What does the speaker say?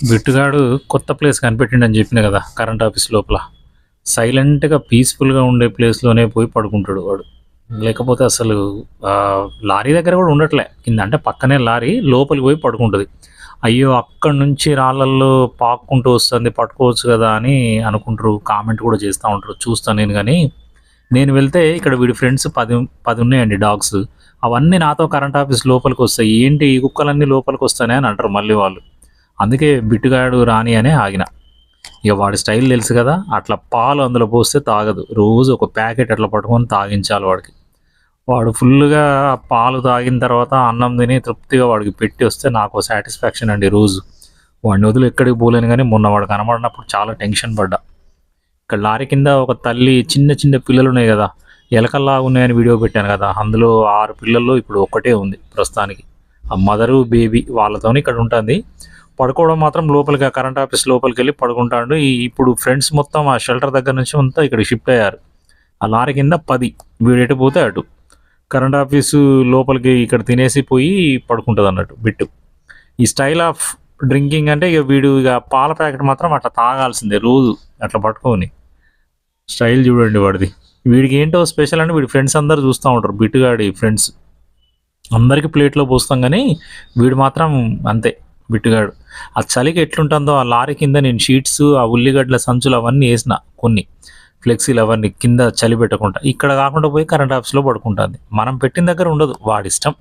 బిట్టుగాడు కొత్త ప్లేస్ కనిపెట్టిండని చెప్పిన కదా కరెంట్ ఆఫీస్ లోపల. సైలెంట్గా పీస్ఫుల్గా ఉండే ప్లేస్లోనే పోయి పడుకుంటాడు వాడు. లేకపోతే అసలు లారీ దగ్గర కూడా ఉండట్లే. కింద అంటే పక్కనే లారీ లోపలికి పోయి పడుకుంటుంది. అయ్యో అక్కడి నుంచి రాళ్ళల్లో పాక్కుంటూ వస్తుంది పట్టుకోవచ్చు కదా అని అనుకుంటారు. కామెంట్ కూడా చేస్తూ ఉంటారు. చూస్తాను నేను కానీ నేను వెళ్తే ఇక్కడ వీడి ఫ్రెండ్స్ పది పది ఉన్నాయండి డాగ్స్. అవన్నీ నాతో కరెంట్ ఆఫీస్ లోపలికి వస్తాయి. ఏంటి ఈ కుక్కలన్నీ లోపలికి వస్తాయని అని అంటారు మళ్ళీ వాళ్ళు. అందుకే బిట్టుగాడు రాని అనే ఆగిన. ఇక వాడి స్టైల్ తెలుసు కదా అట్లా పాలు అందులో పోస్తే తాగదు. రోజు ఒక ప్యాకెట్ అట్లా పట్టుకొని తాగించాలి వాడికి. వాడు ఫుల్గా పాలు తాగిన తర్వాత అన్నం తిని తృప్తిగా వాడికి పెట్టి వస్తే నాకు సాటిస్ఫాక్షన్ అండి రోజు. వాడిని వదిలి ఎక్కడికి పోలేను కానీ మొన్న వాడు కనబడినప్పుడు చాలా టెన్షన్ పడ్డా. ఇక్కడ లారీ కింద ఒక తల్లి చిన్న చిన్న పిల్లలు ఉన్నాయి కదా ఎలకల్లాగా ఉన్నాయని వీడియో పెట్టాను కదా అందులో ఆరు పిల్లల్లో ఇప్పుడు ఒకటే ఉంది ప్రస్తుతానికి. ఆ మదరు బేబీ వాళ్ళతోని ఇక్కడ ఉంటుంది. పడుకోవడం మాత్రం లోపలికి ఆ కరెంట్ ఆఫీస్ లోపలికి వెళ్ళి పడుకుంటాడు. ఈ ఇప్పుడు ఫ్రెండ్స్ మొత్తం ఆ షెల్టర్ దగ్గర నుంచి అంతా ఇక్కడ షిఫ్ట్ అయ్యారు. ఆ లారీ కింద పది. వీడెటు పోతే అటు. కరెంట్ ఆఫీసు లోపలికి ఇక్కడ తినేసి పోయి పడుకుంటుంది అన్నట్టు బిట్టు. ఈ స్టైల్ ఆఫ్ డ్రింకింగ్ అంటే ఇక వీడు ఇక పాల ప్యాకెట్ మాత్రం అట్లా తాగాల్సిందే రోజు అట్లా పట్టుకొని. స్టైల్ చూడండి వాడిది. వీడికి ఏంటో స్పెషల్ అంటే వీడి ఫ్రెండ్స్ అందరు చూస్తూ ఉంటారు బిట్టుగాడి ఫ్రెండ్స్. అందరికీ ప్లేట్లో పోస్తాం కానీ వీడు మాత్రం అంతే. బిట్టుగాడు. ఆ చలికి ఎట్లుంటుందో ఆ లారీ కింద నేను షీట్స్ ఆ ఉల్లిగడ్డల సంచులు అవన్నీ వేసిన కొన్ని. ఫ్లెక్సీలు అవన్నీ కింద చలి పెట్టకుండా. ఇక్కడ కాకుండా పోయి కరెంట్ ఆఫీస్లో పడుకుంటుంది. మనం పెట్టిన దగ్గర ఉండదు వాడిష్టం.